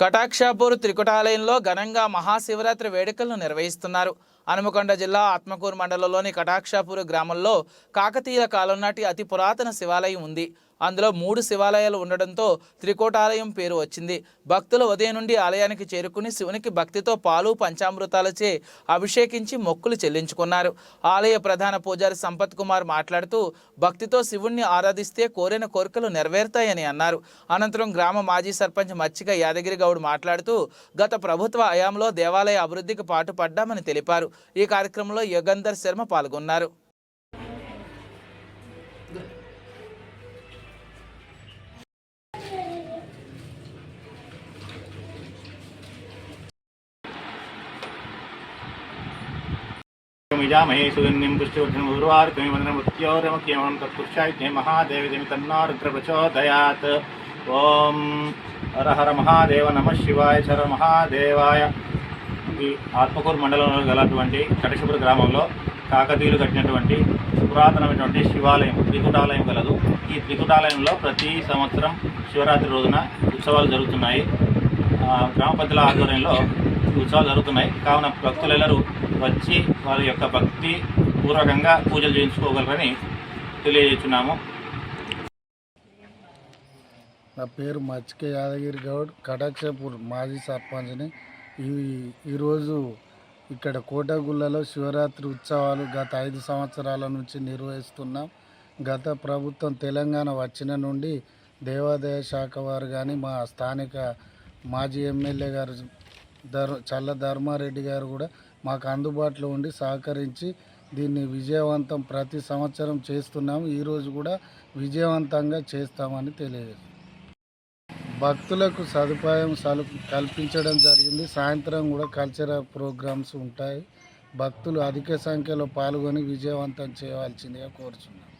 కటాక్షాపూర్ త్రికుటాలయంలో ఘనంగా మహాశివరాత్రి వేడుకలను నిర్వహిస్తున్నారు. హనుమకొండ జిల్లా ఆత్మకూరు మండలంలోని కటాక్షాపూర్ గ్రామంలో కాకతీయ కాలం నాటి అతి పురాతన శివాలయం ఉంది. అందులో మూడు శివాలయాలు ఉండడంతో త్రికోటాలయం పేరు వచ్చింది. భక్తులు ఉదయం నుండి ఆలయానికి చేరుకుని శివునికి భక్తితో పాలు పంచామృతాలచే అభిషేకించి మొక్కులు చెల్లించుకున్నారు. ఆలయ ప్రధాన పూజారి సంపత్ కుమార్ మాట్లాడుతూ భక్తితో శివుణ్ణి ఆరాధిస్తే కోరిన కోరికలు నెరవేరుతాయని అన్నారు. అనంతరం గ్రామ మాజీ సర్పంచ్ మచ్చిక యాదగిరి గౌడ్ మాట్లాడుతూ గత ప్రభుత్వ హయాంలో దేవాలయ అభివృద్ధికి పాటుపడ్డామని తెలిపారు. ఈ కార్యక్రమంలో యుగంధర్ శర్మ పాల్గొన్నారు. విజామహే సుగన్యం పుష్టివర్ధనం ఉర్వార్కమి వందనమృత్యోరముఖ్యమం తత్పురుషాయుధ్యే మహాదేవిదేమి తన్నారుద్ర ప్రచోదయాత్ ఓం హర హర మహాదేవ నమ శివాయ హర మహాదేవాయ. ఈ ఆత్మకూరు మండలంలో గలటువంటి కటశుభ్ర గ్రామంలో కాకతీయులు కట్టినటువంటి పురాతనమైనటువంటి శివాలయం త్రికుటాలయం కలదు ఈ త్రికుటాలయంలో ప్రతి సంవత్సరం శివరాత్రి రోజున ఉత్సవాలు జరుగుతున్నాయి. గ్రామ పంచాయతీల ఆధ్వర్యంలో ఉత్సవాలు జరుగుతున్నాయి. కావున భక్తులెల్లరూ వచ్చి వారి యొక్క భక్తి పూర్వకంగా పూజలు చేయించుకోగలరని తెలియజేస్తున్నాము. నా పేరు మచ్చిక యాదగిరి గౌడ్ కటాక్షపూర్ మాజీ సర్పంచ్ని. ఈ ఈరోజు ఇక్కడ కోటగుళ్ళలో శివరాత్రి ఉత్సవాలు గత ఐదు సంవత్సరాల నుంచి నిర్వహిస్తున్నాం. గత ప్రభుత్వం తెలంగాణ వచ్చిన నుండి దేవాదాయ శాఖ వారు కానీ మా స్థానిక మాజీ ఎమ్మెల్యే గారు ధర్ చల్ల ధర్మారెడ్డి గారు కూడా మాకు అందుబాటులో ఉండి సహకరించి దీన్ని విజయవంతం ప్రతి సంవత్సరం చేస్తున్నాము. ఈరోజు కూడా విజయవంతంగా చేస్తామని తెలియజేస్తాం భక్తులకు సదుపాయం సలు కల్పించడం జరిగింది. సాయంత్రం కూడా కల్చరల్ ప్రోగ్రామ్స్ ఉంటాయి. భక్తులు అధిక సంఖ్యలో పాల్గొని విజయవంతం చేయవలసిందిగా కోరుచున్నాను